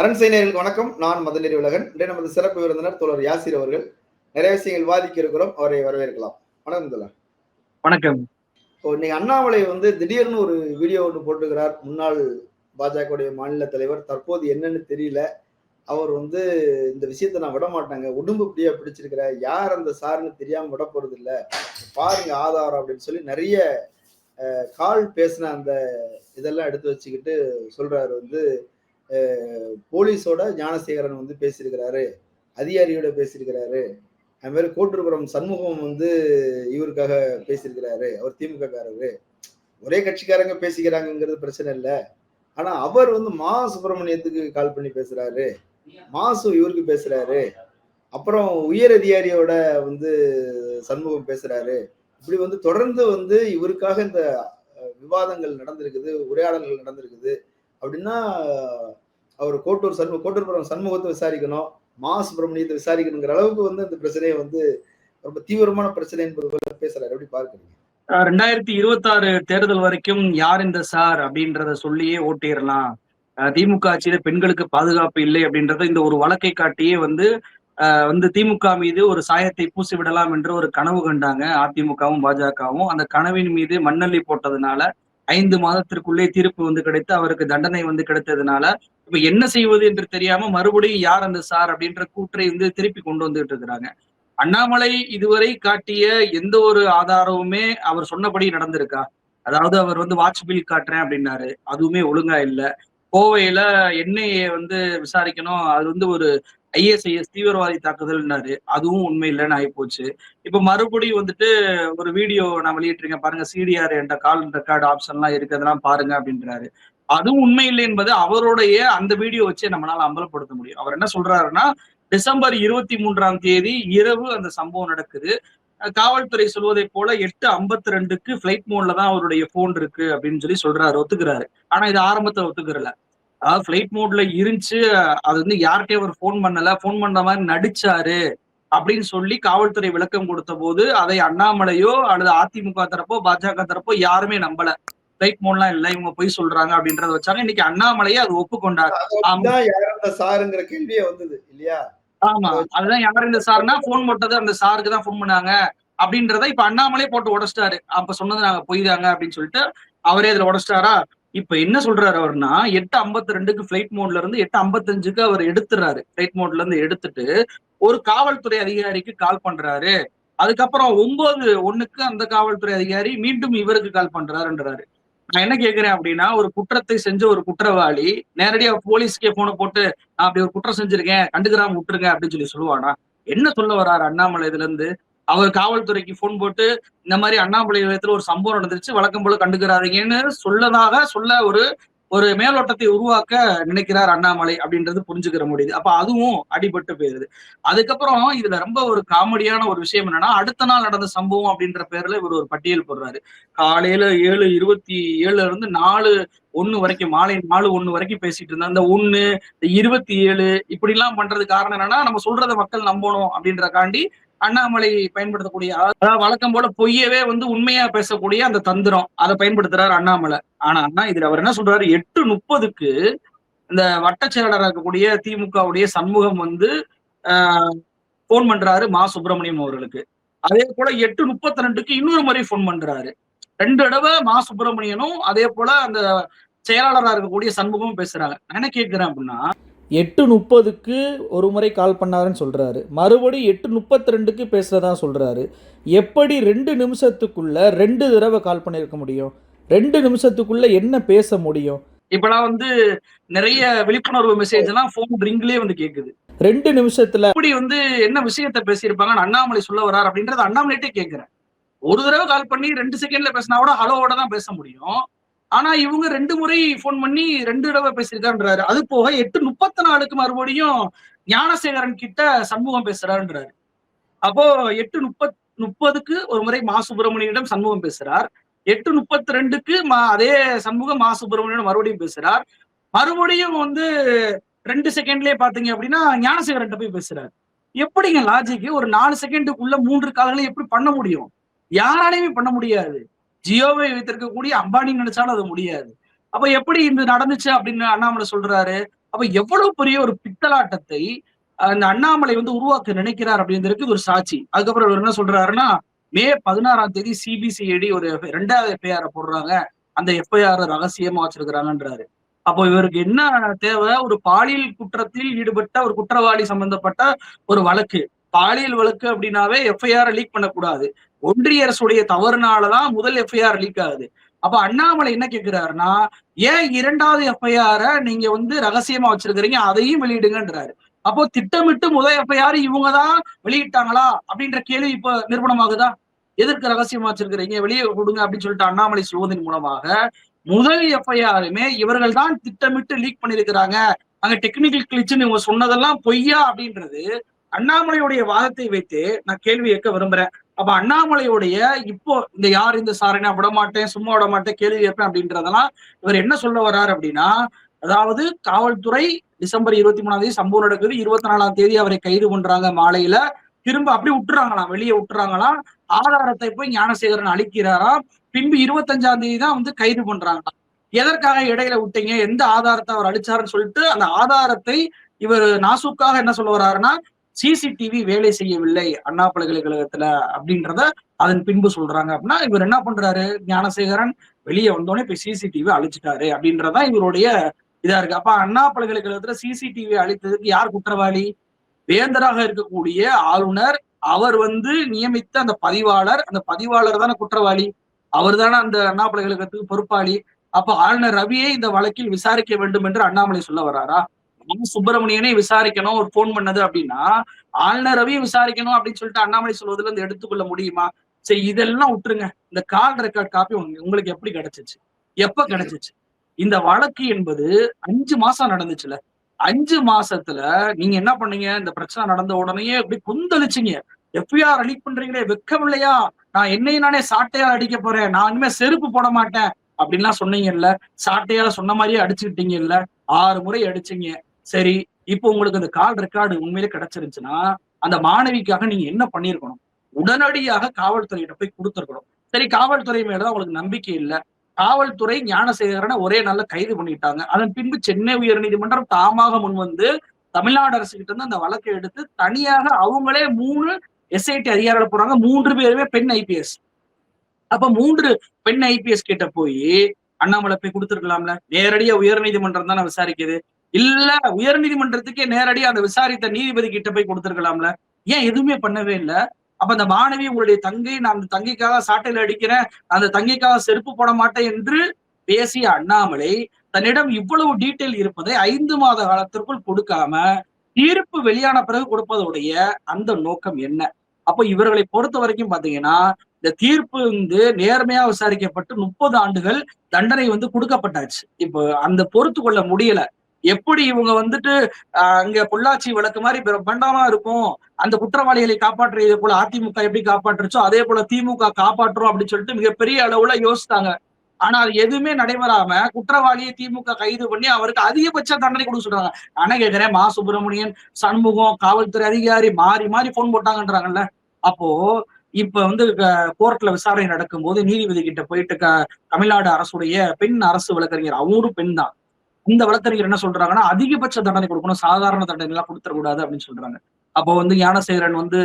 அரண் செய்தியர்களுக்கு வணக்கம். நான் மதநெறி உலகன். இன்றைய நமது சிறப்பு விருந்தினர் தோழர் யாசிர் அவர்கள். நிறைய விஷயங்கள் விவாதிக்க இருக்கிறோம். அவரை வரவேற்கலாம். வணக்கம் தோழர். வணக்கம். இன்னைக்கு அண்ணாமலை வந்து திடீர்னு ஒரு வீடியோ ஒன்று போட்டுக்கிறார் முன்னாள் பாஜகவுடைய மாநில தலைவர். தற்போது என்னன்னு தெரியல. அவர் வந்து இந்த விஷயத்தை நான் விட மாட்டாங்க உடம்பு இப்படியா பிடிச்சிருக்கிற. யார் அந்த சார்னு தெரியாம விட போறது இல்ல பாருங்க ஆதாரம் அப்படின்னு சொல்லி நிறைய கால் பேசின அந்த இதெல்லாம் எடுத்து வச்சுக்கிட்டு சொல்றாரு வந்து போலீஸோட ஞானசேகரன் வந்து பேசியிருக்கிறாரு அதிகாரியோட பேசியிருக்கிறாரு. அது மாதிரி கோட்டூர்புரம் சண்முகம் வந்து இவருக்காக பேசியிருக்கிறாரு. அவர் திமுக காரரு ஒரே கட்சிக்காரங்க பேசிக்கிறாங்கங்கிறது பிரச்சனை இல்லை. ஆனா அவர் வந்து மா. சுப்பிரமணியத்துக்கு கால் பண்ணி பேசுறாரு. மாசு இவருக்கு பேசுறாரு. அப்புறம் உயர் அதிகாரியோட வந்து சண்முகம் பேசுறாரு. இப்படி வந்து தொடர்ந்து வந்து இவருக்காக இந்த விவாதங்கள் நடந்திருக்குது உரையாடல்கள் நடந்திருக்குது. அப்படின்னா அவர் கோட்டூர் சண்முக கோட்டூர்புரம் சண்முகத்தை விசாரிக்கணும் மா சுப்பிரமணியத்தை விசாரிக்கணுங்கிற அளவுக்கு வந்து அந்த பிரச்சனையை வந்து ரொம்ப தீவிரமான பிரச்சனை என்பது போல பேசுறாரு. எப்படி பார்க்குறீங்க? ரெண்டாயிரத்தி இருபத்தி ஆறு தேர்தல் வரைக்கும் யார் இந்த சார் அப்படின்றத சொல்லியே ஓட்டிடலாம். திமுக ஆட்சியில பெண்களுக்கு பாதுகாப்பு இல்லை அப்படின்றத இந்த ஒரு வழக்கை காட்டியே வந்து வந்து திமுக மீது ஒரு சாயத்தை பூசி விடலாம் என்று ஒரு கனவு கண்டாங்க அதிமுகவும் பாஜகவும். அந்த கனவின் மீது மண்ணள்ளி போட்டதுனால ஐந்து மாதத்திற்குள்ளே தீர்ப்பு வந்து கிடைத்து அவருக்கு தண்டனை வந்து கிடைத்ததுனால இப்ப என்ன செய்வது என்று தெரியாம மறுபடியும் யார் அந்த சார் அப்படின்ற கூற்றை வந்து திருப்பி கொண்டு வந்துட்டு இருக்கிறாங்க. அண்ணாமலை இதுவரை காட்டிய எந்த ஒரு ஆதாரமுமே அவர் சொன்னபடி நடந்திருக்கா? அதாவது அவர் வந்து வாட்ச் பில் காட்டுறேன் அப்படின்னாரு. அதுவுமே ஒழுங்கா இல்ல. கோவையில எண்ணெயை வந்து விசாரிக்கணும். அது வந்து ஒரு ஐஎஸ்ஐஎஸ் தீவிரவாதி தாக்குதல்னாரு அதுவும் உண்மை இல்லைன்னு ஆயிப்போச்சு. இப்ப மறுபடியும் வந்துட்டு ஒரு வீடியோ நான் வெளியிட்டிருக்கேன். பாருங்க சிடிஆர் என்ற கால் ரெக்கார்டு ஆப்ஷன்லாம் இருக்கிறதெல்லாம் பாருங்க அப்படின்றாரு. அதுவும் உண்மை இல்லை என்பது அவருடைய அந்த வீடியோ வச்சே நம்மளால அம்பலப்படுத்த முடியும். அவர் என்ன சொல்றாருன்னா டிசம்பர் இருபத்தி மூன்றாம் தேதி இரவு அந்த சம்பவம் நடக்குது. காவல்துறை சொல்வதை போல எட்டு ஐம்பத்தி ரெண்டுக்கு பிளைட் மோட்ல தான் அவருடைய போன் இருக்கு அப்படின்னு சொல்லி சொல்றாரு. ஒத்துக்கிறாரு. ஆனா இது ஆரம்பத்துல ஒத்துக்கிறல. அதாவது பிளைட் மோட்ல இருந்துச்சு அது வந்து யார்கிட்டயும் அவர் ஃபோன் பண்ணல. ஃபோன் பண்ண மாதிரி நடிச்சாரு அப்படின்னு சொல்லி காவல்துறை விளக்கம் கொடுத்த போது அதை அண்ணாமலையோ அல்லது அதிமுக தரப்போ பாஜக தரப்போ யாருமே நம்பல. பிளைட் மோட்லாம் இல்ல இவங்க போய் சொல்றாங்க அப்படின்றத வச்சாங்க. இன்னைக்கு அண்ணாமலையே அது ஒப்புக்கொண்டார். சாருங்கிற கேள்வியே வந்தது இல்லையா? ஆமா. அதுதான் யார் இந்த சார்னா போன் போட்டது அந்த சாருக்கு தான் ஃபோன் பண்ணாங்க அப்படின்றத இப்ப அண்ணாமலே போட்டு உடைச்சிட்டாரு. அப்ப சொன்னது நாங்க பொய் தாங்க அப்படின்னு சொல்லிட்டு அவரே அதுல உடைச்சிட்டாரா? இப்ப என்ன சொல்றாரு அவர்னா எட்டு ஐம்பத்தி ரெண்டுக்கு பிளைட் மோட்ல இருந்து எட்டு ஐம்பத்தஞ்சுக்கு அவர் எடுத்துறாரு பிளைட் மோட்ல இருந்து எடுத்துட்டு ஒரு காவல்துறை அதிகாரிக்கு கால் பண்றாரு. அதுக்கப்புறம் ஒன்பது ஒண்ணுக்கு அந்த காவல்துறை அதிகாரி மீண்டும் இவருக்கு கால் பண்றாருன்றாரு. நான் என்ன கேக்குறேன் அப்படின்னா ஒரு குற்றத்தை செஞ்ச ஒரு குற்றவாளி நேரடியா போலீஸ்க்கே போன போட்டு நான் அப்படி ஒரு குற்றம் செஞ்சிருக்கேன் கண்டுக்கிறாம விட்டுருங்க அப்படின்னு சொல்லி சொல்லுவானா? என்ன சொல்ல வர்றாரு அண்ணாமலை இதுல இருந்து? அவர் காவல்துறைக்கு போன் போட்டு இந்த மாதிரி அண்ணாமலை நிலையத்தில் ஒரு சம்பவம் நடந்துருச்சு வழக்கம் போல கண்டுக்கிறாருங்கன்னு சொல்லதாக சொல்ல ஒரு ஒரு மேலோட்டத்தை உருவாக்க நினைக்கிறார் அண்ணாமலை அப்படின்றது புரிஞ்சுக்கிற முடியுது. அப்ப அதுவும் அடிபட்டு போயிருது. அதுக்கப்புறம் இதுல ரொம்ப ஒரு காமெடியான ஒரு விஷயம் என்னன்னா அடுத்த நாள் நடந்த சம்பவம் அப்படின்ற பேர்ல இவர் ஒரு பட்டியல் போடுறாரு. காலையில ஏழு இருபத்தி ஏழுல இருந்து நாலு ஒண்ணு வரைக்கும் மாலை நாலு ஒண்ணு வரைக்கும் பேசிட்டு இருந்தா அந்த ஒண்ணு இந்த இருபத்தி ஏழு இப்படி எல்லாம் பண்றது காரணம் என்னன்னா நம்ம சொல்றத மக்கள் நம்பணும் அப்படின்றக்காண்டி அண்ணாமலை பயன்படுத்தக்கூடிய அதாவது வழக்கம் போல பொய்யவே வந்து உண்மையா பேசக்கூடிய அந்த தந்திரம் அதை பயன்படுத்துறாரு அண்ணாமலை. ஆனா அண்ணா இதுல அவர் என்ன சொல்றாரு? எட்டு முப்பதுக்கு இந்த வட்டச் செயலாளராக இருக்கக்கூடிய திமுகவுடைய சண்முகம் வந்து போன் பண்றாரு மா சுப்பிரமணியம் அவர்களுக்கு. அதே போல எட்டு முப்பத்தி ரெண்டுக்கு இன்னொரு முறை போன் பண்றாரு. ரெண்டு தடவை மா சுப்பிரமணியனும் அதே போல அந்த செயலாளராக இருக்கக்கூடிய சண்முகமும் பேசுறாங்க. நான் என்ன கேட்கிறேன் அப்படின்னா எட்டு முப்பதுக்கு ஒரு முறை கால் பண்ணாருன்னு சொல்கிறாரு மறுபடியும் எட்டு முப்பத்தி ரெண்டுக்கு பேசுகிறதா சொல்கிறாரு எப்படி ரெண்டு நிமிஷத்துக்குள்ள ரெண்டு தடவை கால் பண்ணியிருக்க முடியும்? ரெண்டு நிமிஷத்துக்குள்ள என்ன பேச முடியும்? இப்பெல்லாம் வந்து நிறைய விழிப்புணர்வு மெசேஜ் எல்லாம் போன் ரிங்லயே வந்து கேக்குது. ரெண்டு நிமிஷத்துல இப்படி வந்து என்ன விஷயத்த பேசியிருப்பாங்கன்னு அண்ணாமலை சொல்ல வர்றார் அப்படின்றத அண்ணாமலைட்டே கேட்கிறேன் ஒரு தடவை கால் பண்ணி ரெண்டு செகண்ட்ல பேசினா கூட ஹலோவோட தான் பேச முடியும். ஆனா இவங்க ரெண்டு முறை ஃபோன் பண்ணி ரெண்டு தடவை பேசியிருக்காருன்றாரு அது போக எட்டு முப்பத்தி நாலுக்கு மறுபடியும் ஞானசேகரன் கிட்ட சண்முகம் பேசுறாருன்றாரு. அப்போ எட்டு முப்பத் முப்பதுக்கு ஒரு முறை மா சுப்பிரமணியனிடம் சண்முகம் பேசுறார். எட்டு முப்பத்தி ரெண்டுக்கு மா அதே சண்முகம் மா சுப்பிரமணியம் மறுபடியும் பேசுறார். மறுபடியும் வந்து ரெண்டு செகண்ட்லயே பாத்தீங்க அப்படின்னா ஞானசேகரன் போய் பேசுறாரு. எப்படிங்க லாஜிக் ஒரு நாலு செகண்டுக்குள்ள மூன்று காலங்களை எப்படி பண்ண முடியும்? யாராலையுமே பண்ண முடியாது. ஜியோவை வைத்திருக்கக்கூடிய அம்பானி நினைச்சாலும் அது முடியாது. அப்ப எப்படி இது நடந்துச்சு அப்படின்னு அண்ணாமலை சொல்றாரு. அப்ப எவ்வளவு பெரிய ஒரு பித்தலாட்டத்தை அந்த அண்ணாமலை வந்து உருவாக்க நினைக்கிறார் அப்படின்றதுக்கு ஒரு சாட்சி. அதுக்கப்புறம் இவர் என்ன சொல்றாருன்னா மே பதினாறாம் தேதி சிபிசிஐடி ஒரு ரெண்டாவது எஃப்ஐஆர் போடுறாங்க. அந்த எஃப்ஐஆர் ரகசியமா வச்சிருக்கிறாங்கன்றாரு. அப்போ இவருக்கு என்ன தேவை? ஒரு பாலியல் குற்றத்தில் ஈடுபட்ட ஒரு குற்றவாளி சம்பந்தப்பட்ட ஒரு வழக்கு. பாலியல் வழக்கு அப்படின்னாவே எஃப்ஐஆர் லீக் பண்ணக்கூடாது. ஒன்றிய அரசுடைய தவறுனாலதான் முதல் எஃப்ஐஆர் லீக் ஆகுது. அப்ப அண்ணாமலை என்ன கேக்குறாருன்னா ஏன் இரண்டாவது எஃப்ஐஆர நீங்க வந்து ரகசியமா வச்சிருக்கிறீங்க அதையும் வெளியிடுங்கன்றாரு. அப்போ திட்டமிட்டு முதல் எஃப்ஐஆர் இவங்கதான் வெளியிட்டாங்களா அப்படின்ற கேள்வி இப்ப நிரூபணமாகுதா எதற்கு ரகசியமா வச்சிருக்கிறீங்க வெளியே கொடுங்க அப்படின்னு சொல்லிட்டு அண்ணாமலை சொல்வதன் மூலமாக முதல் எஃப்ஐஆருமே இவர்கள் தான் திட்டமிட்டு லீக் பண்ணியிருக்கிறாங்க. அங்க டெக்னிக்கல் கிளிச்சுன்னு இவங்க சொன்னதெல்லாம் பொய்யா அப்படின்றது அண்ணாமலையுடைய வாதத்தை வைத்து நான் கேள்வி கேட்க விரும்புறேன். அப்ப அண்ணாமலையுடைய இப்போ இந்த யார் இந்த சாரனை விடமாட்டேன் விட மாட்டேன் சும்மா விட மாட்டேன் கேள்வி கேட்பேன் அப்படின்றதெல்லாம் இவர் என்ன சொல்ல வர்றாரு அப்படின்னா அதாவது காவல்துறை டிசம்பர் இருபத்தி மூணாம் தேதி சம்பவம் நடக்குது. இருபத்தி நாலாம் தேதி அவரை கைது பண்றாங்க மாலையில. திரும்ப அப்படி விட்டுறாங்களாம் வெளியே விட்டுறாங்களாம். ஆதாரத்தை போய் ஞானசேகரன் அழிக்கிறாராம் பின்பு இருபத்தஞ்சாம் தேதி தான் வந்து கைது பண்றாங்களாம். எதற்காக இடையில விட்டீங்க? எந்த ஆதாரத்தை அவர் அழிச்சாருன்னு சொல்லிட்டு அந்த ஆதாரத்தை இவர் நாசுக்காக என்ன சொல்ல வர்றாருன்னா சிசிடிவி வேலை செய்யவில்லை அண்ணா பல்கலைக்கழகத்துல அப்படின்றத அதன் பின்பு சொல்றாங்க அப்படின்னா இவர் என்ன பண்றாரு? ஞானசேகரன் வெளியே வந்தோடனே இப்ப சிசிடிவி அழிச்சிட்டாரு அப்படின்றதா இவருடைய இதா இருக்கு. அப்ப அண்ணா பல்கலைக்கழகத்துல சிசிடிவி அழித்ததுக்கு யார் குற்றவாளி? வேந்தராக இருக்கக்கூடிய ஆளுநர் அவர் வந்து நியமித்த அந்த பதிவாளர் அந்த பதிவாளர் தானே குற்றவாளி? அவர் தானே அந்த அண்ணா பல்கலைக்கழகத்துக்கு பொறுப்பாளி? அப்ப ஆளுநர் ரவியை இந்த வழக்கில் விசாரிக்க வேண்டும் என்று அண்ணாமலை சொல்ல வர்றாரா? சுப்பிரமணியனே விசாரிக்கணும் ஒரு போன் பண்ணது அப்படின்னா ஆளுநரவையும் விசாரிக்கணும் அப்படின்னு சொல்லிட்டு அண்ணாமலை சொல்வதுல இருந்து எடுத்துக்கொள்ள முடியுமா? சரி இதெல்லாம் விட்டுருங்க. இந்த கால் ரெக்கார்ட் காப்பி உங்களுக்கு எப்படி கிடைச்சிச்சு? எப்ப கிடைச்சிச்சு? இந்த வழக்கு என்பது அஞ்சு மாசம் நடந்துச்சுல. அஞ்சு மாசத்துல நீங்க என்ன பண்ணீங்க? இந்த பிரச்சனை நடந்த உடனே எப்படி குந்தளிச்சிங்க. எஃப்ஐஆர் அலீக் பண்றீங்களே வெக்கம் இல்லையா நான் என்னையும் நானே சாட்டையால் அடிக்க போறேன். நான் இனிமே செருப்பு போட மாட்டேன். அப்படின்லாம் சொன்னீங்கல்ல. சாட்டையால சொன்ன மாதிரியே அடிச்சுக்கிட்டீங்கல்ல. ஆறு முறை அடிச்சீங்க. சரி இப்போ உங்களுக்கு அந்த கால் ரெக்கார்டு உண்மையிலே கிடைச்சிருந்துச்சுன்னா அந்த மாணவிக்காக நீங்க என்ன பண்ணிருக்கணும் உடனடியாக காவல்துறையிட்ட போய் கொடுத்துருக்கணும். சரி காவல்துறை மேலதான் உங்களுக்கு நம்பிக்கை இல்லை. காவல்துறை ஞானசேகரனை ஒரே நாள்ல கைது பண்ணிட்டாங்க. அதன் பின்பு சென்னை உயர்நீதிமன்றம் தாமாக முன் வந்து தமிழ்நாடு அரசு கிட்ட இருந்து அந்த வழக்கை எடுத்து தனியாக அவங்களே மூணு எஸ்ஐடி அதிகாரிகள் போறாங்க. மூன்று பேருமே பெண் ஐபிஎஸ் அப்ப மூன்று பெண் ஐபிஎஸ் கிட்ட போய் அண்ணாமலை போய் கொடுத்துருக்கலாம்ல. நேரடியா உயர்நீதிமன்றம் தானே விசாரிக்குது. இல்ல உயர்நீதிமன்றத்துக்கே நேரடியா அந்த விசாரித்த நீதிபதி கிட்ட போய் கொடுத்துருக்கலாம்ல. ஏன் எதுவுமே பண்ணவே இல்லை? அப்ப அந்த மாணவி உங்களுடைய தங்கை நான் அந்த தங்கைக்காக சாட்டையில அடிக்கிறேன் அந்த தங்கைக்காக செருப்பு போட மாட்டேன் என்று பேசிய அண்ணாமலை தன்னிடம் இவ்வளவு டீட்டெயில் இருப்பதை ஐந்து மாத காலத்திற்குள் கொடுக்காம தீர்ப்பு வெளியான பிறகு கொடுப்பதுடைய அந்த நோக்கம் என்ன? அப்ப இவர்களை பொறுத்த வரைக்கும் பாத்தீங்கன்னா இந்த தீர்ப்பு வந்து நேர்மையா விசாரிக்கப்பட்டு முப்பது ஆண்டுகள் தண்டனை வந்து கொடுக்கப்பட்டாச்சு. இப்போ அந்த பொறுத்து கொள்ள முடியல. எப்படி இவங்க வந்துட்டு அங்க பொள்ளாச்சி வழக்கு மாதிரி பிரம்மாண்டமா இருக்கும். அந்த குற்றவாளிகளை காப்பாற்றுறது போல அதிமுக எப்படி காப்பாற்றுச்சோ அதே போல திமுக காப்பாற்றுறோம் அப்படின்னு சொல்லிட்டு மிகப்பெரிய அளவுல யோசித்தாங்க ஆனா அது எதுவுமே நடைபெறாம குற்றவாளியை திமுக கைது பண்ணி அவருக்கு அதிகபட்ச தண்டனை கொடுக்க சொல்றாங்க. ஆனா கேட்கிறேன் மா. சுப்பிரமணியன் சண்முகம் காவல்துறை அதிகாரி மாறி மாறி போன் போட்டாங்கன்றாங்கல்ல. அப்போ இப்ப வந்து கோர்ட்ல விசாரணை நடக்கும் போது நீதிபதி கிட்ட போயிட்டு தமிழ்நாடு அரசுடைய பெண் அரசு வழக்கறிஞர் அவரும் பெண் தான். இந்த வழக்கறிஞர் என்ன சொல்றாங்கன்னா அதிகபட்ச தண்டனை கொடுக்கணும் சாதாரண தண்டனை எல்லாம் கொடுத்துடக்கூடாது அப்படின்னு சொல்றாங்க. அப்போ வந்து ஞானசேகரன் வந்து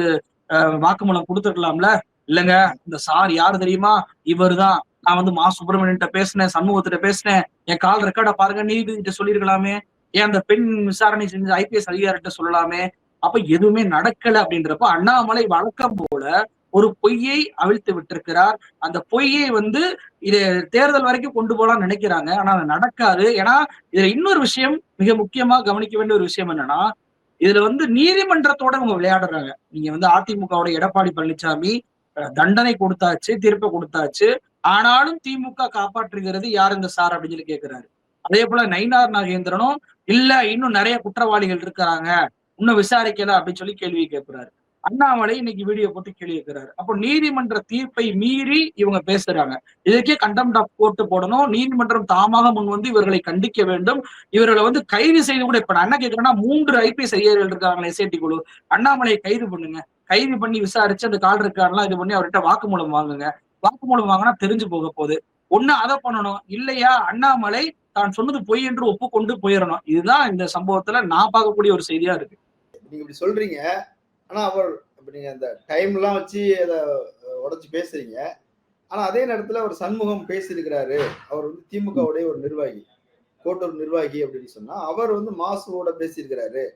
வாக்குமூலம் கொடுத்துருக்கலாம்ல? இல்லங்க இந்த சார் யாரு தெரியுமா? இவர் தான் நான் வந்து மா சுப்பிரமணியன் பேசினேன் சண்முகத்திட்ட பேசினேன். என் கால் ரெக்கார்டை பாருங்க நீதிபதி சொல்லியிருக்கலாமே. சொல்லிருக்கலாமே ஏன் அந்த பெண் விசாரணை செஞ்ச ஐபிஎஸ் அதிகாரிகிட்ட சொல்லலாமே? அப்ப எதுவுமே நடக்கல அப்படின்றப்ப அண்ணாமலை வழக்கம் போல ஒரு பொய்யை அவிழ்த்து விட்டிருக்கிறார். அந்த பொய்யை வந்து இது தேர்தல் வரைக்கும் கொண்டு போலாம்னு நினைக்கிறாங்க. ஆனா அது நடக்காது. ஏன்னா இதுல இன்னொரு விஷயம் மிக முக்கியமா கவனிக்க வேண்டிய ஒரு விஷயம் என்னன்னா இதுல வந்து நீதிமன்றத்தோட அவங்க விளையாடுறாங்க. நீங்க வந்து அதிமுகவோட எடப்பாடி பழனிசாமி தண்டனை கொடுத்தாச்சு தீர்ப்பை கொடுத்தாச்சு. ஆனாலும் திமுக காப்பாற்றுகிறது யார் இந்த சார் அப்படின்னு சொல்லி கேட்கிறாரு அதே போல நயினார் நாகேந்திரனும் இல்ல இன்னும் நிறைய குற்றவாளிகள் இருக்கிறாங்க. இன்னும் விசாரிக்கல அப்படின்னு சொல்லி கேள்வி கேட்கிறாரு அண்ணாமலை இன்னைக்கு வீடியோ போட்டு கேள்வி அப்போ நீதிமன்ற தீர்ப்பை மீறி இவங்க பேசுறாங்க. இதுக்கே கண்டெம்ட் ஆஃப் கோர்ட்டு போடணும். நீதிமன்றம் தாமாக முன் வந்து இவர்களை கண்டிக்க வேண்டும். இவர்களை வந்து கைது செய்து கூட இப்ப நான் என்ன கேட்கிறேன்னா மூன்று ஐபிஎஸ் ஐயர்கள் இருக்காங்க எஸ்ஐடி குழு. அண்ணாமலையை கைது பண்ணுங்க. கைது பண்ணி விசாரிச்சு அந்த கால் இருக்காருலாம் இது பண்ணி அவர்கிட்ட வாக்குமூலம் வாங்குங்க. வாக்குமூலம் வாங்கினா தெரிஞ்சு போக போகுது. ஒண்ணு அதை பண்ணணும். இல்லையா அண்ணாமலை தான் சொன்னது பொய் என்று ஒப்புக்கொண்டு போயிடணும் இதுதான் இந்த சம்பவத்துல நான் பார்க்கக்கூடிய ஒரு செய்தியா இருக்கு. நீங்க இப்படி சொல்றீங்க. ஆனா அவர் இப்ப நீங்க அந்த டைம்லாம் வச்சு அதை உடச்சி பேசுறீங்க. ஆனா அதே நேரத்துல அவர் சண்முகம் பேசியிருக்கிறாரு. அவர் வந்து திமுகவுடைய ஒரு நிர்வாகி கோட்டூர் நிர்வாகி அப்படின்னு சொன்னா அவர் வந்து மாசுவோட பேசியிருக்கிறாரு.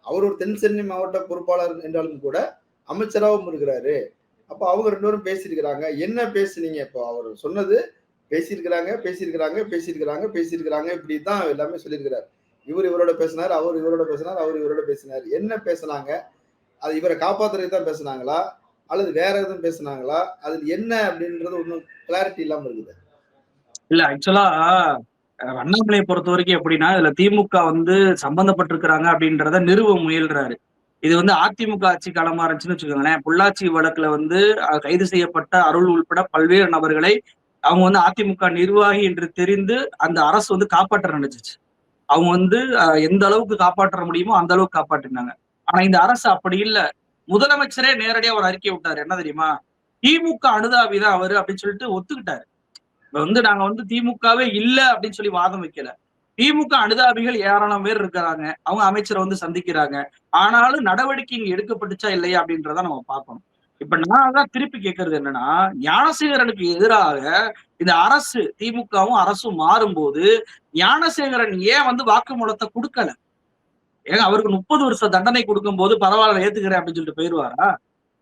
அவர் ஒரு தென்சென்னை மாவட்ட பொறுப்பாளர் என்றாலும் கூட அமைச்சராகவும் இருக்கிறாரு. அப்ப அவங்க ரெண்டு பேரும் பேசியிருக்கிறாங்க. என்ன பேசுனீங்க இப்போ? அவர் சொன்னது பேசியிருக்கிறாங்க பேசியிருக்கிறாங்க பேசியிருக்கிறாங்க பேசியிருக்கிறாங்க. இப்படிதான் எல்லாமே சொல்லியிருக்கிறார். இவர் இவரோட பேசினார் அவர் இவரோட பேசினார் அவர் இவரோட பேசினார். என்ன பேசுனாங்க? அது இவரை காப்பாத்துறதுக்கு தான் பேசுனாங்களா? அல்லது வேற எதுவும் பேசுனாங்களா? அது என்ன அப்படின்றது ஒன்றும் கிளாரிட்டி இல்லாம இருக்குது. இல்ல ஆக்சுவலா அண்ணாமலையை பொறுத்த வரைக்கும் எப்படின்னா இதுல திமுக வந்து சம்பந்தப்பட்டிருக்கிறாங்க அப்படின்றத நிறுவ முயல்றாரு. இது வந்து அதிமுக ஆட்சி காலமா இருந்துச்சுன்னு வச்சுக்கோங்களேன். பொள்ளாச்சி வழக்குல வந்து கைது செய்யப்பட்ட அருள் உள்பட பல்வேறு நபர்களை அவங்க வந்து அதிமுக நிர்வாகி என்று தெரிந்து அந்த அரசு வந்து காப்பாற்ற நினைச்சிச்சு. அவங்க வந்து எந்த அளவுக்கு காப்பாற்ற முடியுமோ அந்த அளவுக்கு காப்பாற்றினாங்க. ஆனா இந்த அரசு அப்படி இல்ல. முதலமைச்சரே நேரடியா ஒரு அறிக்கை விட்டாரு. என்ன தெரியுமா? திமுக அனுதாபி தான் அவரு அப்படின்னு சொல்லிட்டு ஒத்துக்கிட்டாரு. வந்து நாங்க வந்து திமுகவே இல்ல அப்படின்னு சொல்லி வாதம் வைக்கல. திமுக அனுதாபிகள் ஏராளம் பேர் இருக்கிறாங்க. அவங்க அமைச்சரை வந்து சந்திக்கிறாங்க. ஆனாலும் நடவடிக்கை இங்க எடுக்கப்பட்டுச்சா இல்லையா அப்படின்றத நம்ம பார்க்கணும். இப்ப நான் தான் திருப்பி கேட்கறது என்னன்னா ஞானசேகரனுக்கு எதிராக இந்த அரசு திமுகவும் அரசும் மாறும்போது ஞானசேகரன் ஏன் வந்து வாக்குமூலத்தை கொடுக்கல? ஏங்க அவருக்கு முப்பது வருஷம் தண்டனை கொடுக்கும் போது பரவாயில்ல ஏத்துக்கிறேன் அப்படின்னு சொல்லிட்டு போயிருவாரா?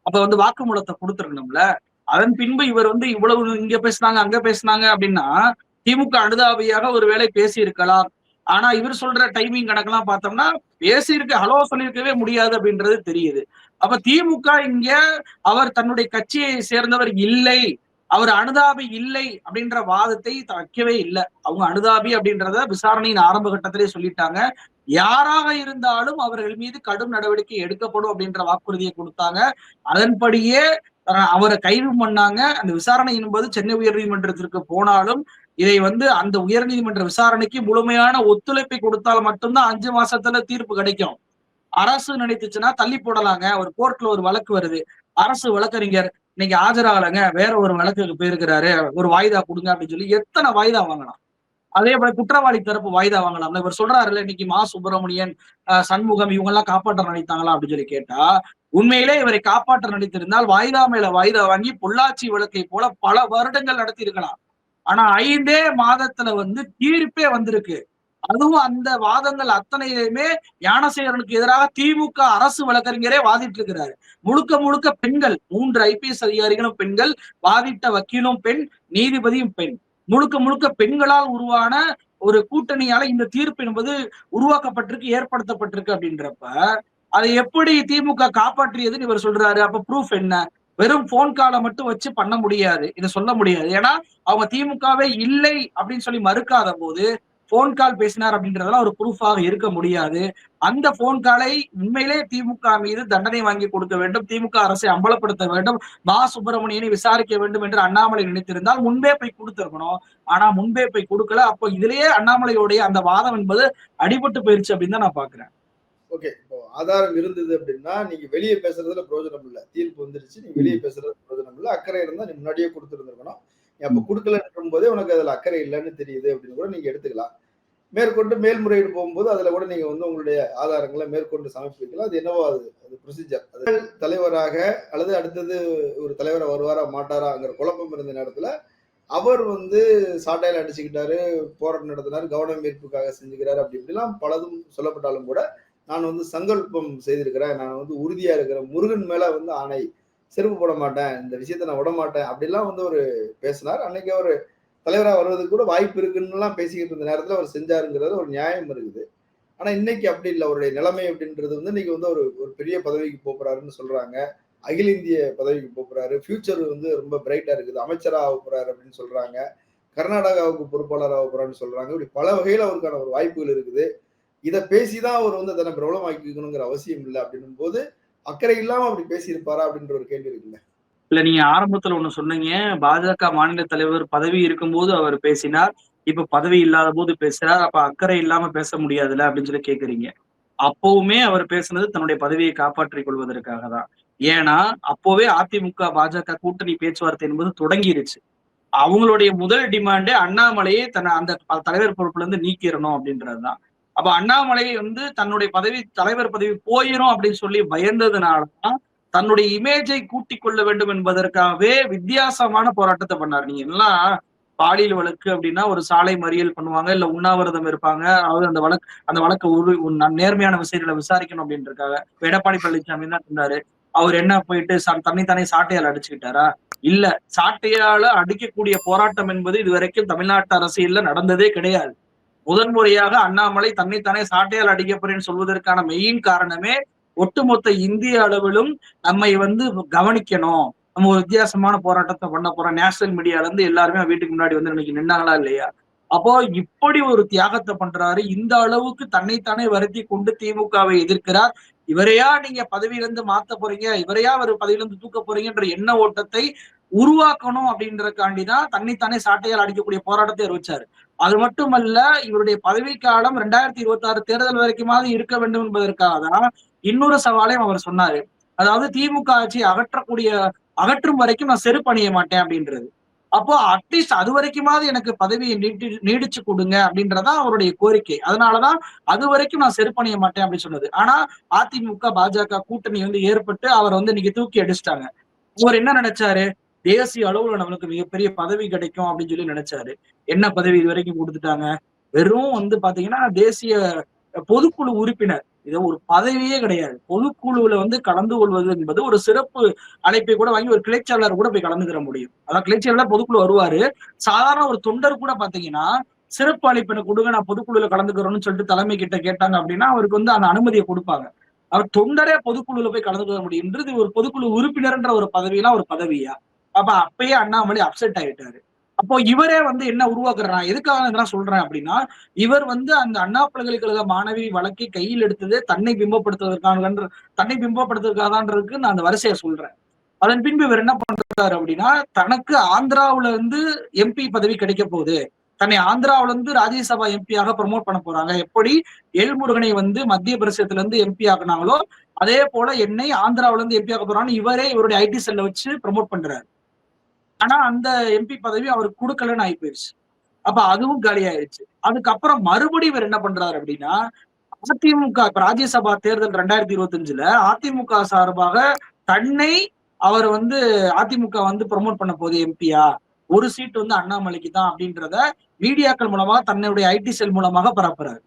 அப்ப வந்து வாக்குமூலத்தை கொடுத்துருக்கணும்ல அதன் பின்பு இவர் வந்து இவ்வளவு இங்க பேசுனாங்க அங்க பேசுனாங்க அப்படின்னா திமுக அனுதாபியாக ஒரு வேளை பேசி இருக்கலாம் ஆனா இவர் சொல்ற டைமிங் கணக்கெல்லாம் பார்த்தோம்னா பேசியிருக்க ஹலோ சொல்லியிருக்கவே முடியாது அப்படின்றது தெரியுது. அப்ப திமுக இங்க அவர் தன்னுடைய கட்சியை சேர்ந்தவர் இல்லை. அவர் அனுதாபி இல்லை அப்படின்ற வாதத்தை வைக்கவே இல்லை. அவங்க அனுதாபி அப்படின்றத விசாரணையின் ஆரம்ப கட்டத்திலே சொல்லிட்டாங்க. யாராக இருந்தாலும் அவர்கள் மீது கடும் நடவடிக்கை எடுக்கப்படும் அப்படின்ற வாக்குறுதியை கொடுத்தாங்க. அதன்படியே அவரை கைது பண்ணாங்க. அந்த விசாரணை என்பது சென்னை உயர்நீதிமன்றத்திற்கு போனாலும் இதை வந்து அந்த உயர்நீதிமன்ற விசாரணைக்கு முழுமையான ஒத்துழைப்பை கொடுத்தால் மட்டும்தான் அஞ்சு மாசத்துல தீர்ப்பு கிடைக்கும். அரசு நினைத்துச்சுன்னா தள்ளி போடலாங்க. ஒரு கோர்ட்ல ஒரு வழக்கு வருது. அரசு வழக்கறிஞர் இன்னைக்கு ஆஜராகலைங்க. வேற ஒரு வழக்குக்கு போயிருக்கிறாரு. ஒரு வாய்தா கொடுங்க அப்படின்னு சொல்லி எத்தனை வாய்தா வாங்கலாம்? அதே போல குற்றவாளி தரப்பு வாய்தா வாங்கலாம்ல. இவர் சொல்றாருல்ல இன்னைக்கு மா. சுப்பிரமணியன் அஹ், சண்முகம் இவங்க எல்லாம் காப்பாற்ற நடித்தாங்களா அப்படின்னு சொல்லி கேட்டா உண்மையிலே இவரை காப்பாற்ற நடித்திருந்தால் வாய்தா மேல வாய்தா வாங்கி பொள்ளாச்சி வழக்கை போல பல வருடங்கள் நடத்தி இருக்கலாம் ஆனா ஐந்தே மாதத்துல வந்து தீர்ப்பே வந்திருக்கு. அதுவும் அந்த வாதங்கள் அத்தனையுமே ஞானசேகரனுக்கு எதிராக திமுக அரசு வழக்கறிஞரே வாதிட்டு இருக்கிறாரு. முழுக்க முழுக்க பெண்கள் மூன்று ஐபிஎஸ் அதிகாரிகளும் பெண்கள் வாதிட்ட வக்கீலும் பெண் நீதிபதியும் பெண். முழுக்க முழுக்க பெண்களால் உருவான ஒரு கூட்டணியால இந்த தீர்ப்பு என்பது உருவாக்கப்பட்டிருக்கு ஏற்படுத்தப்பட்டிருக்கு அப்படின்றப்ப அதை எப்படி திமுக காப்பாற்றியதுன்னு இவர் சொல்றாரு. அப்ப ப்ரூஃப் என்ன? வெறும் போன் காலை மட்டும் வச்சு பண்ண முடியாது. இதை சொல்ல முடியாது. ஏன்னா அவங்க திமுகவே இல்லை அப்படின்னு சொல்லி மறுக்காத போது போன் கால் பேசினார் அப்படின்றதெல்லாம் ஒரு ப்ரூஃபாக இருக்க முடியாது. அந்த போன் காலை உண்மையிலே திமுக மீது தண்டனை வாங்கி கொடுக்க வேண்டும். திமுக அரசை அம்பலப்படுத்த வேண்டும். மா சுப்பிரமணியனை விசாரிக்க வேண்டும் என்று அண்ணாமலை நினைத்திருந்தால் முன்பே போய் கொடுத்திருக்கணும். ஆனா முன்பே போய் கொடுக்கல. அப்போ இதுலயே அண்ணாமலையுடைய அந்த வாதம் என்பது அடிபட்டு போயிருச்சு அப்படின்னு தான் நான் பாக்குறேன் ஓகே. இப்போ ஆதாரம் இருந்தது அப்படின்னா நீங்க வெளியே பேசுறதுல பிரயோஜனம் இல்ல. தீர்ப்பு வந்துருச்சு. நீங்க வெளியே பேசுறது பிரயோஜனம் இல்ல. அக்கறை இருந்தா நீ முன்னாடியே கொடுத்துருந்துருக்கணும். நீ அப்ப கொடுக்கலன்னும் போதே உனக்கு அதுல அக்கறை இல்லைன்னு தெரியுது அப்படின்னு கூட நீங்க எடுத்துக்கலாம். மேற்கொண்டு மேல்முறையீடு போகும்போது அதுல கூட நீங்க வந்து உங்களுடைய ஆதாரங்களை மேற்கொண்டு சமர்ப்பிக்கலாம். அது என்னவோ அது அது ப்ரொசீஜர் அது தலைவராக அல்லது அடுத்தது ஒரு தலைவரை வருவாரா மாட்டாராங்கிற குழப்பம் இருந்த நேரத்துல அவர் வந்து சாட்டையில அடிச்சுக்கிட்டாரு போராட்டம் நடத்தினார் கவனம் ஈர்ப்புக்காக செஞ்சுக்கிறாரு அப்படி இப்படிலாம் பலதும் சொல்லப்பட்டாலும் கூட நான் வந்து சங்கல்பம் செய்திருக்கிறேன். நான் வந்து உறுதியா இருக்கிறேன் முருகன் மேல வந்து ஆணை செருப்பு போட மாட்டேன் இந்த விஷயத்த நான் விட மாட்டேன் அப்படிலாம் வந்து ஒரு பேசினார். அன்னைக்கு அவர் தலைவராக வருவதுக்கு கூட வாய்ப்பு இருக்குன்னுலாம் பேசிக்கிட்டு இருந்த நேரத்தில் அவர் செஞ்சாருங்கிறது ஒரு நியாயம் இருக்குது. ஆனால் இன்னைக்கு அப்படி இல்லை. அவருடைய நிலைமை அப்படின்றது வந்து இன்னைக்கு வந்து ஒரு ஒரு பெரிய பதவிக்கு போகிறாருன்னு சொல்றாங்க. அகில இந்திய பதவிக்கு போகிறாரு ஃபியூச்சர் வந்து ரொம்ப பிரைட்டாக இருக்குது. அமைச்சராக ஆக போகிறாரு அப்படின்னு சொல்றாங்க. கர்நாடகாவுக்கு பொறுப்பாளராக ஆக போறான்னு சொல்றாங்க. இப்படி பல வகையில் அவருக்கான ஒரு வாய்ப்புகள் இருக்குது. இதை பேசி தான் அவர் வந்து தன்னை பிரபலமாக்கிக்கணுங்கிற அவசியம் இல்லை அப்படின்னும் போது அக்கறை இல்லாமல் அப்படி பேசியிருப்பாரா அப்படின்ற ஒரு கேள்வி இருக்குல்ல. இல்ல நீங்க ஆரம்பத்துல ஒண்ணு சொன்னீங்க. பாஜக மாநில தலைவர் பதவி இருக்கும்போது அவர் பேசினார். இப்ப பதவி இல்லாத போது பேசுறார். அப்ப அக்கறை இல்லாம பேச முடியாதுல்ல அப்படின்னு சொல்லி கேக்குறீங்க. அப்பவுமே அவர் பேசுனது தன்னுடைய பதவியை காப்பாற்றிக் கொள்வதற்காக தான். ஏன்னா அப்போவே அதிமுக பாஜக கூட்டணி பேச்சுவார்த்தை என்பது தொடங்கிருச்சு. அவங்களுடைய முதல் டிமாண்டே அண்ணாமலையை தன்னை அந்த தலைவர் பொறுப்புல இருந்து நீக்கிடணும் அப்படின்றதுதான் அப்ப அண்ணாமலை வந்து தன்னுடைய பதவி தலைவர் பதவி போயிரும் அப்படின்னு சொல்லி பயந்ததுனாலதான் தன்னுடைய இமேஜை கூட்டிக் கொள்ள வேண்டும் என்பதற்காகவே வித்தியாசமான போராட்டத்தை பண்ணார். நீங்க எல்லாம் பாலியல் வழக்கு அப்படின்னா ஒரு சாலை மறியல் பண்ணுவாங்க இல்ல உண்ணாவிரதம் இருப்பாங்க அதாவது அந்த வழக்கு அந்த வழக்கு ஒரு நேர்மையான விஷயங்களை விசாரிக்கணும் அப்படின்னு இருக்காங்க எடப்பாடி பழனிசாமி தான் இருந்தாரு அவர் என்ன போயிட்டு தன்னைத்தானே சாட்டையால் அடிச்சுக்கிட்டாரா? இல்ல சாட்டையால அடிக்கக்கூடிய போராட்டம் என்பது இதுவரைக்கும் தமிழ்நாட்டு அரசியல்ல நடந்ததே கிடையாது. முதன்முறையாக அண்ணாமலை தன்னைத்தானே சாட்டையால் அடிக்கப்படுறேன்னு சொல்வதற்கான மெயின் காரணமே ஒட்டுமொத்த இந்திய அளவிலும் நம்மை வந்து கவனிக்கணும். நம்ம ஒரு வித்தியாசமான போராட்டத்தை பண்ண போறோம். நேஷனல் மீடியால இருந்து எல்லாருமே வீட்டுக்கு முன்னாடி வந்து இன்னைக்கு நின்னாங்களா இல்லையா? அப்போ இப்படி ஒரு தியாகத்தை பண்றாரு. இந்த அளவுக்கு தன்னைத்தானே வருத்தி கொண்டு திமுகவை எதிர்க்கிறார். இவரையா நீங்க பதவியிலிருந்து மாத்த போறீங்க? இவரையா அவர் பதவியிலிருந்து தூக்க போறீங்கன்ற எண்ண ஓட்டத்தை உருவாக்கணும் அப்படின்றதுக்காண்டிதான் தன்னைத்தானே சாட்டையால் அடிக்கக்கூடிய போராட்டத்தை அறிவிச்சாரு. அது மட்டுமல்ல இவருடைய பதவி காலம் ரெண்டாயிரத்தி இருபத்தி ஆறு தேர்தல் வரைக்குமாவது இருக்க வேண்டும் என்பதற்காக தான் இன்னொரு சவாலையும் அவர் சொன்னாரு. அதாவது திமுக ஆட்சியை அகற்றக்கூடிய அகற்றும் வரைக்கும் நான் செருப்பணிய மாட்டேன் அப்படின்றது. அப்போ அட்லீஸ்ட் அது வரைக்குமாவது எனக்கு பதவியை நீட்டி நீடிச்சு கொடுங்க அப்படின்றதான் அவருடைய கோரிக்கை. அதனாலதான் அது வரைக்கும் நான் செருப்பணிய மாட்டேன் அப்படின்னு சொன்னது. ஆனா அதிமுக பாஜக கூட்டணி வந்து ஏற்பட்டு அவர் வந்து இன்னைக்கு தூக்கி அடிச்சிட்டாங்க. அவர் என்ன நினைச்சாரு? தேசிய அளவுல நம்மளுக்கு மிகப்பெரிய பதவி கிடைக்கும் அப்படின்னு சொல்லி நினைச்சாரு. என்ன பதவி இது வரைக்கும் கொடுத்துட்டாங்க? வெறும் வந்து பாத்தீங்கன்னா தேசிய பொதுக்குழு உறுப்பினர். இது ஒரு பதவியே கிடையாது. பொதுக்குழுவுல வந்து கலந்து கொள்வது என்பது ஒரு சிறப்பு அழைப்பை கூட வாங்கி ஒரு கிளைச்சாளர் கூட போய் கலந்துக்கிற முடியும். அதான் கிளைச்சாளர் பொதுக்குழு வருவாரு. சாதாரண ஒரு தொண்டர் கூட பாத்தீங்கன்னா சிறப்பு அழைப்பு எனக்கு கொடுங்க நான் பொதுக்குழுல கலந்துக்கிறோம்னு சொல்லிட்டு தலைமை கிட்ட கேட்டாங்க அப்படின்னா அவருக்கு வந்து அந்த அனுமதியை கொடுப்பாங்க. அவர் தொண்டரே பொதுக்குழுல போய் கலந்துக்க முடியும்ன்றது ஒரு பொதுக்குழு உறுப்பினர்ன்ற ஒரு பதவியெல்லாம் ஒரு பதவியா? அப்ப அப்பயே அண்ணாமலை அப்செட் ஆயிட்டாரு. அப்போ இவரே வந்து என்ன உருவாக்குறான் எதுக்காக இதெல்லாம் சொல்றேன் அப்படின்னா இவர் வந்து அந்த அண்ணா பல்கலைக்கழக மாணவி வழக்கை கையில் எடுத்தது தன்னை பிம்பப்படுத்துவதற்கான தன்னை பிம்பப்படுத்துவதற்காகன்றதுக்கு நான் அந்த வரிசையை சொல்றேன். அதன் பின்பு இவர் என்ன பண்றாரு அப்படின்னா தனக்கு ஆந்திராவுல இருந்து எம்பி பதவி கிடைக்க போகுது. தன்னை ஆந்திராவுல இருந்து ராஜ்யசபா எம்பியாக ப்ரமோட் பண்ண போறாங்க. எப்படி? எல்முருகனை வந்து மத்திய பிரதேசத்துல இருந்து எம்பி ஆக்குனாங்களோ அதே போல என்னை ஆந்திராவில இருந்து எம்பி ஆக்க போறான்னு இவரே இவருடைய ஐடி செல்ல வச்சு ப்ரமோட் பண்றாரு. ஆனா அந்த எம்பி பதவி அவருக்கு கொடுக்கலன்னு ஆகி போயிருச்சு. அப்ப அதுவும் காலி ஆயிடுச்சு அதுக்கப்புறம் மறுபடியும் இவர் என்ன பண்றாரு அப்படின்னா அதிமுக இப்ப ராஜ்யசபா தேர்தல் ரெண்டாயிரத்தி இருபத்தி அஞ்சுல அதிமுக சார்பாக தன்னை அவர் வந்து அதிமுக வந்து ப்ரமோட் பண்ண போகுது எம்பியா ஒரு சீட் வந்து அண்ணாமலைக்கு தான் அப்படின்றத மீடியாக்கள் மூலமாக தன்னுடைய ஐடி செல் மூலமாக பரப்புறாரு.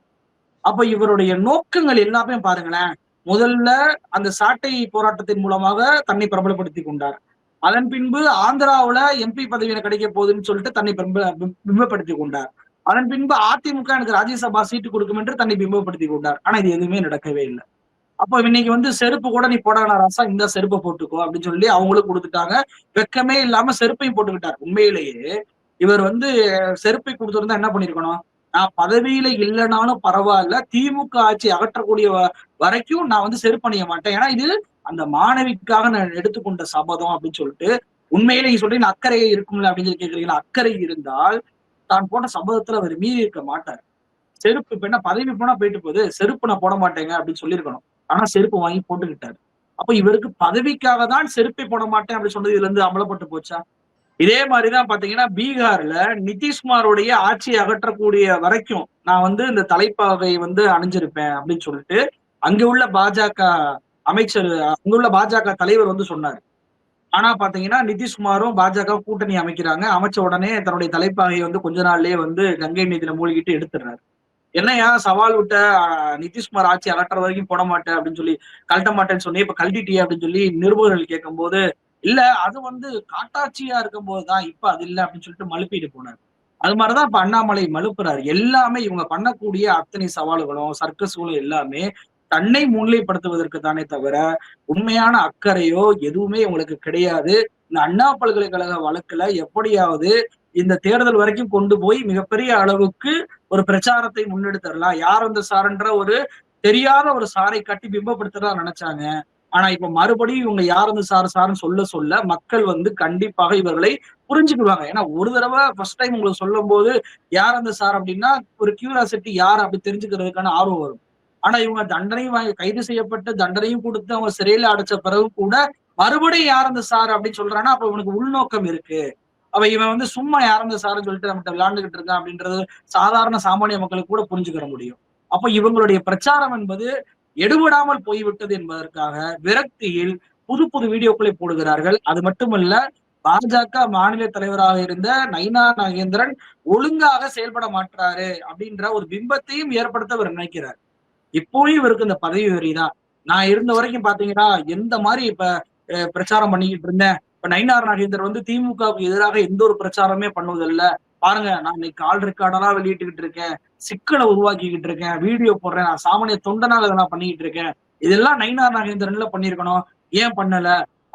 அப்ப இவருடைய நோக்கங்கள் எல்லாமே பாருங்களேன் முதல்ல அந்த சாட்டை போராட்டத்தின் மூலமாக தன்னை பிரபலப்படுத்தி கொண்டார். அதன் பின்பு ஆந்திராவுல எம்பி பதவியில் கிடைக்க போகுதுன்னு சொல்லிட்டு தன்னை பிம்ப- பிம்பப்படுத்தி கொண்டார். அதன் பின்பு அதிமுக எனக்கு ராஜ்யசபா சீட்டு கொடுக்கும் என்று தன்னை பிம்பப்படுத்தி கொண்டார். ஆனா இது எதுவுமே நடக்கவே இல்லை. அப்போ இன்னைக்கு வந்து செருப்பு கூட நீ போடாத ராசா இந்த செருப்பை போட்டுக்கோ அப்படின்னு சொல்லி அவங்களும் கொடுத்துட்டாங்க. வெக்கமே இல்லாம செருப்பையும் போட்டுக்கிட்டார். உண்மையிலேயே இவர் வந்து செருப்பை கொடுத்துருந்தா என்ன பண்ணிருக்கணும்? நான் பதவியில இல்லைனாலும் பரவாயில்ல திமுக ஆட்சி அகற்றக்கூடிய வரைக்கும் நான் வந்து செருப்பணிய மாட்டேன். ஏன்னா இது அந்த மாணவிக்காக நான் எடுத்துக்கொண்ட சபதம் அப்படின்னு சொல்லிட்டு உண்மையிலே நீங்க சொல்றீங்க அக்கறை இருக்கும்ல அப்படின்னு சொல்லி கேக்குறீங்களா? அக்கறை இருந்தால் தான் போட்ட சபதத்துல அவர் மீறி இருக்க மாட்டார். செருப்பு இப்ப என்ன பதவி போனா போயிட்டு போகுது செருப்பு நான் போட மாட்டேங்க அப்படின்னு சொல்லியிருக்கணும். ஆனா செருப்பு வாங்கி போட்டுக்கிட்டாரு. அப்ப இவருக்கு பதவிக்காக தான் செருப்பை போட மாட்டேன் அப்படின்னு சொன்னது இதுல இருந்து அமலப்பட்டு போச்சா? இதே மாதிரிதான் பாத்தீங்கன்னா பீகார்ல நிதிஷ்குமாரோடைய ஆட்சியை அகற்றக்கூடிய வரைக்கும் நான் வந்து இந்த தலைப்பாகை வந்து அணிஞ்சிருப்பேன் அப்படின்னு சொல்லிட்டு அங்க உள்ள பாஜக அமைச்சர் அங்குள்ள பாஜக தலைவர் வந்து சொன்னார். ஆனா பாத்தீங்கன்னா நிதிஷ்குமாரும் பாஜக கூட்டணி அமைக்கிறாங்க. அமைச்ச உடனே தன்னுடைய தலைப்பாகையை வந்து கொஞ்ச நாள்லயே வந்து கங்கை நீதியில மூழ்கிட்டு எடுத்துடுறாரு. என்னையா சவால் விட்ட நிதிஷ்குமார் ஆட்சி அகற்ற வரைக்கும் போட மாட்டேன் அப்படின்னு சொல்லி கழட்ட மாட்டேன்னு சொன்னி இப்ப கழட்டிட்டியே அப்படின்னு சொல்லி நிருபர்கள் கேட்கும்போது இல்ல அது வந்து காட்டாட்சியா இருக்கும் போதுதான் இப்ப அது இல்லை அப்படின்னு சொல்லிட்டு மழுப்பிட்டு போனார். அது மாதிரிதான் இப்ப அண்ணாமலை மழுப்புறாரு. எல்லாமே இவங்க பண்ணக்கூடிய அத்தனை சவால்களும் சர்க்கஸ்களும் எல்லாமே தன்னை முன்னிலைப்படுத்துவதற்கு தானே தவிர உண்மையான அக்கறையோ எதுவுமே உங்களுக்கு கிடையாது. இந்த அண்ணா பல்கலைக்கழக வழக்குல எப்படியாவது இந்த தேர்தல் வரைக்கும் கொண்டு போய் மிகப்பெரிய அளவுக்கு ஒரு பிரச்சாரத்தை முன்னெடுத்துடலாம். யார் அந்த சார்ன்ற ஒரு தெரியாத ஒரு சாரை கட்டி பிம்பப்படுத்துறதா நினைச்சாங்க. ஆனா இப்ப மறுபடியும் இவங்க யார் வந்து சார் சார்னு சொல்ல சொல்ல மக்கள் வந்து கண்டிப்பாக இவர்களை புரிஞ்சுக்குவாங்க ஏன்னா ஒரு தடவை ஃபர்ஸ்ட் டைம் உங்களுக்கு சொல்லும் போது யார் அந்த சார் அப்படின்னா ஒரு கியூரியாசிட்டி யார் அப்படி தெரிஞ்சுக்கிறதுக்கான ஆர்வம் வரும். ஆனா இவங்க தண்டனையும் கைது செய்யப்பட்டு தண்டனையும் கொடுத்து அவங்க சிறையில அடைச்ச பிறகு கூட மறுபடியும் யார் அந்த சார் அப்படின்னு சொல்றான்னா அப்ப இவனுக்கு உள்நோக்கம் இருக்கு. அவ இவன் வந்து சும்மா யாருந்த சார்னு சொல்லிட்டு நம்மகிட்ட விளையாண்டுகிட்டு இருக்கான் அப்படின்றது சாதாரண சாமானிய மக்களுக்கு கூட புரிஞ்சுக்கிற முடியும். அப்ப இவங்களுடைய பிரச்சாரம் என்பது எடுபடாமல் போய்விட்டது என்பதற்காக விரக்தியில் புது புது வீடியோக்களை போடுகிறார்கள். அது மட்டுமல்ல பாஜக மாநில தலைவராக இருந்த நைனா நாகேந்திரன் ஒழுங்காக செயல்பட மாட்டாரு அப்படின்ற ஒரு பிம்பத்தையும் ஏற்படுத்த அவர் நினைக்கிறார். இப்போயும் இவருக்கு இந்த பதவி வெறிதான் நான் இருந்த வரைக்கும் பாத்தீங்கன்னா எந்த மாதிரி இப்ப பிரச்சாரம் பண்ணிக்கிட்டு இருந்தேன். இப்ப நயினார் நாகேந்தர் வந்து திமுகவுக்கு எதிராக எந்த ஒரு பிரச்சாரமே பண்ணுவதில்ல. பாருங்க நான் இன்னைக்கு கால் ரெக்கார்டெல்லாம் வெளியிட்டுக்கிட்டு இருக்கேன். சிக்கலை உருவாக்கிக்கிட்டு இருக்கேன். வீடியோ போடுறேன். நான் சாமானிய தொண்டனாக இதெல்லாம் பண்ணிக்கிட்டு இருக்கேன். இதெல்லாம் நயினார் நாகேந்திரன்ல பண்ணிருக்கணும். ஏன் பண்ணல?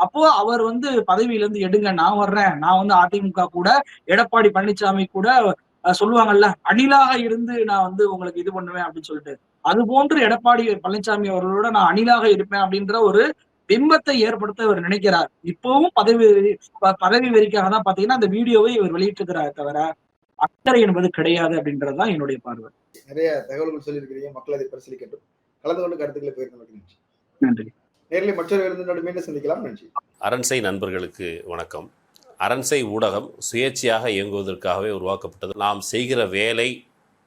அப்போ அவர் வந்து பதவியில இருந்து எடுங்க நான் வர்றேன். நான் வந்து அதிமுக கூட எடப்பாடி பழனிசாமி கூட சொல்லுவாங்கல்ல அணிலாக இருந்து நான் வந்து உங்களுக்கு இது பண்ணுவேன் அப்படின்னு சொல்லிட்டு. அது போன்று எடப்பாடி பழனிசாமி அவர்களோட நான் அணிலாக இருப்பேன் அப்படின்ற ஒரு பிம்பத்தை ஏற்படுத்த இவர் நினைக்கிறார். இப்பவும் பதவி பதவி வெறிக்காக தான் பாத்தீங்கன்னா அந்த வீடியோவை இவர் வெளியிட்டிருக்கிறார் தவிர அக்கறை என்பது கிடையாது அப்படின்றதுதான் என்னுடைய பார்வை. நிறைய தகவல்கள் சொல்லியிருக்கிறீங்க. மக்கள் அதை பரிசீலிக்கட்டும். கலந்து கொண்டு கருத்துக்களை பகிர்ந்து நன்றி. நன்றி. நேரில் மற்றொரு விருந்தினோடு மீண்டும் சந்திக்கலாம். நன்றி. அரண்சை நண்பர்களுக்கு வணக்கம். அரண்சை ஊடகம் சுயேட்சையாக இயங்குவதற்காகவே உருவாக்கப்பட்டது. நாம் செய்கிற வேலை